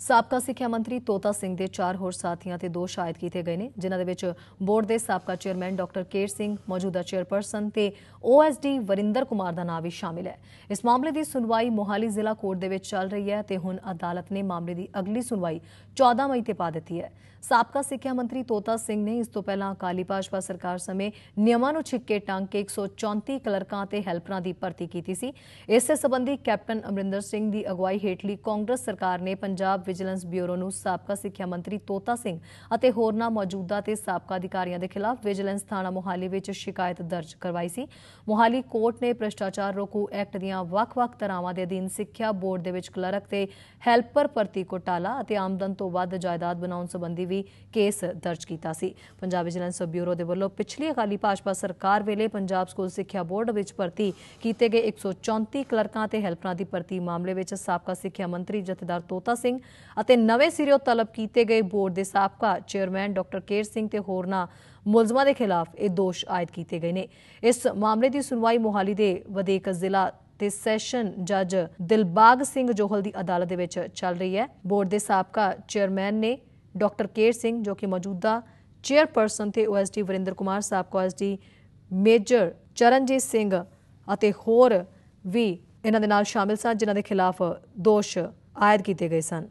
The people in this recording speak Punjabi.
ਸਾਬਕਾ ਸਿੱਖਿਆ ਮੰਤਰੀ ਤੋਤਾ ਸਿੰਘ ਦੇ ਚਾਰ ਹੋਰ ਸਾਥੀਆਂ ਤੇ ਦੋਸ਼ ਆਇਦ ਕੀਤੇ ਗਏ ਨੇ, ਜਿਨ੍ਹਾਂ ਦੇ ਵਿੱਚ ਬੋਰਡ ਦੇ ਸਾਬਕਾ ਚੇਅਰਮੈਨ ਡਾਕਟਰ ਕੇਰ ਸਿੰਘ, ਮੌਜੂਦਾ ਚੇਅਰਪਰਸਨ ਤੇ ਓਐਸਡੀ ਵਰਿੰਦਰ ਕੁਮਾਰ ਦਾ ਨਾਮ ਵੀ ਸ਼ਾਮਿਲ ਹੈ। ਇਸ ਮਾਮਲੇ ਦੀ ਸੁਣਵਾਈ ਮੋਹਾਲੀ ਜ਼ਿਲ੍ਹਾ ਕੋਰਟ ਦੇ ਵਿੱਚ ਚੱਲ ਰਹੀ ਹੈ ਤੇ ਹੁਣ ਅਦਾਲਤ ਨੇ ਮਾਮਲੇ ਦੀ ਅਗਲੀ ਸੁਣਵਾਈ 14 ਮਈ ਤੇ ਪਾ ਦਿੱਤੀ ਹੈ। ਸਾਬਕਾ ਸਿੱਖਿਆ ਮੰਤਰੀ ਤੋਤਾ ਸਿੰਘ ਨੇ ਇਸ ਤੋਂ ਪਹਿਲਾਂ ਅਕਾਲੀ ਭਾਜਪਾ ਸਰਕਾਰ ਸਮੇਂ ਨਿਯਮਾਂ ਨੂੰ ਛਿੱਕੇ ਟੰਗ ਕੇ 134 ਕਲਰਕਾਂ ਤੇ ਹੈਲਪਰਾਂ ਦੀ ਭਰਤੀ ਕੀਤੀ ਸੀ। ਇਸੇ ਸੰਬੰਧੀ ਕੈਪਟਨ ਅਮਰਿੰਦਰ ਸਿੰਘ ਦੀ ਅਗਵਾਈ ਹੇਠਲੀ ਕਾਂਗਰਸ ਸਰਕਾਰ ਨੇ ਪੰਜਾਬ ਵਿਜੀਲੈਂਸ ਬਿਊਰੋ ਨੂੰ ਸਾਬਕਾ ਸਿੱਖਿਆ ਮੰਤਰੀ ਤੋਤਾ ਸਿੰਘ ਅਤੇ ਹੋਰਨਾਂ ਮੌਜੂਦਾ ਤੇ ਸਾਬਕਾ ਅਧਿਕਾਰੀਆਂ ਦੇ ਖਿਲਾਫ ਵਿਜੀਲੈਂਸ ਥਾਣਾ ਮੋਹਾਲੀ ਵਿੱਚ ਸ਼ਿਕਾਇਤ ਦਰਜ ਕਰਵਾਈ ਸੀ। ਮੋਹਾਲੀ ਕੋਰਟ ਨੇ ਭ੍ਰਿਸ਼ਟਾਚਾਰ ਰੋਕੂ ਐਕਟ ਦੀਆਂ ਵੱਖ-ਵੱਖ ਧਾਰਾਵਾਂ ਦੇ ਅਧੀਨ ਸਿੱਖਿਆ ਬੋਰਡ ਦੇ ਵਿੱਚ ਕਲਰਕ ਤੇ ਹੈਲਪਰ ਭਰਤੀ ਘੋਟਾਲਾ ਅਤੇ ਆਮਦਨ ਤੋਂ ਵੱਧ ਜਾਇਦਾਦ ਬਣਾਉਣ ਸੰਬੰਧੀ ਵੀ ਕੇਸ ਦਰਜ ਕੀਤਾ ਸੀ। ਪੰਜਾਬ ਵਿਜੀਲੈਂਸ ਬਿਊਰੋ ਦੇ ਵੱਲੋਂ ਪਿਛਲੀ ਅਕਾਲੀ ਭਾਜਪਾ ਸਰਕਾਰ ਵੇਲੇ ਪੰਜਾਬ ਸਕੂਲ ਸਿੱਖਿਆ ਬੋਰਡ ਵਿੱਚ ਭਰਤੀ ਕੀਤੇ ਗਏ 134 ਕਲਰਕਾਂ ਤੇ ਹੈਲਪਰਾਂ ਦੀ ਭਰਤੀ ਮਾਮਲੇ ਵਿੱਚ ਸਾਬਕਾ ਸਿੱਖਿਆ ਮੰਤਰੀ ਜਥੇਦਾਰ ਤੋਤਾ ਸਿੰਘ ਅਤੇ ਨਵੇਂ ਸਿਰਿਓਂ ਤਲਬ ਕੀਤੇ ਗਏ ਬੋਰਡ ਦੇ ਸਾਬਕਾ ਚੇਅਰਮੈਨ ਡਾਕਟਰ ਕੇਰ ਸਿੰਘ ਤੇ ਹੋਰਨਾਂ ਮੁਲਜ਼ਮਾਂ ਦੇ ਖਿਲਾਫ ਇਹ ਦੋਸ਼ ਆਇਦ ਕੀਤੇ ਗਏ ਨੇ। ਇਸ ਮਾਮਲੇ ਦੀ ਸੁਣਵਾਈ ਮੋਹਾਲੀ ਦੇ ਵਧੇਕ ਜ਼ਿਲ੍ਹਾ ਤੇ ਸੈਸ਼ਨ ਜੱਜ ਦਿਲਬਾਗ ਸਿੰਘ ਜੋਹਲ ਦੀ ਅਦਾਲਤ ਦੇ ਵਿੱਚ ਚੱਲ ਰਹੀ ਹੈ। ਬੋਰਡ ਦੇ ਸਾਬਕਾ ਚੇਅਰਮੈਨ ਨੇ ਡਾਕਟਰ ਕੇਰ ਸਿੰਘ, ਜੋ ਕਿ ਮੌਜੂਦਾ ਚੇਅਰਪਰਸਨ ਤੇ ਓਐਸਡੀ ਵਰਿੰਦਰ ਕੁਮਾਰ, ਸਾਬਕਾ ਓਐਸਡੀ ਮੇਜਰ ਚਰਨਜੀਤ ਸਿੰਘ ਅਤੇ ਹੋਰ ਵੀ ਇਹਨਾਂ ਦੇ ਨਾਲ ਸ਼ਾਮਿਲ ਸਨ, ਜਿਨ੍ਹਾਂ ਦੇ ਖਿਲਾਫ ਦੋਸ਼ ਆਇਦ ਕੀਤੇ ਗਏ ਸਨ।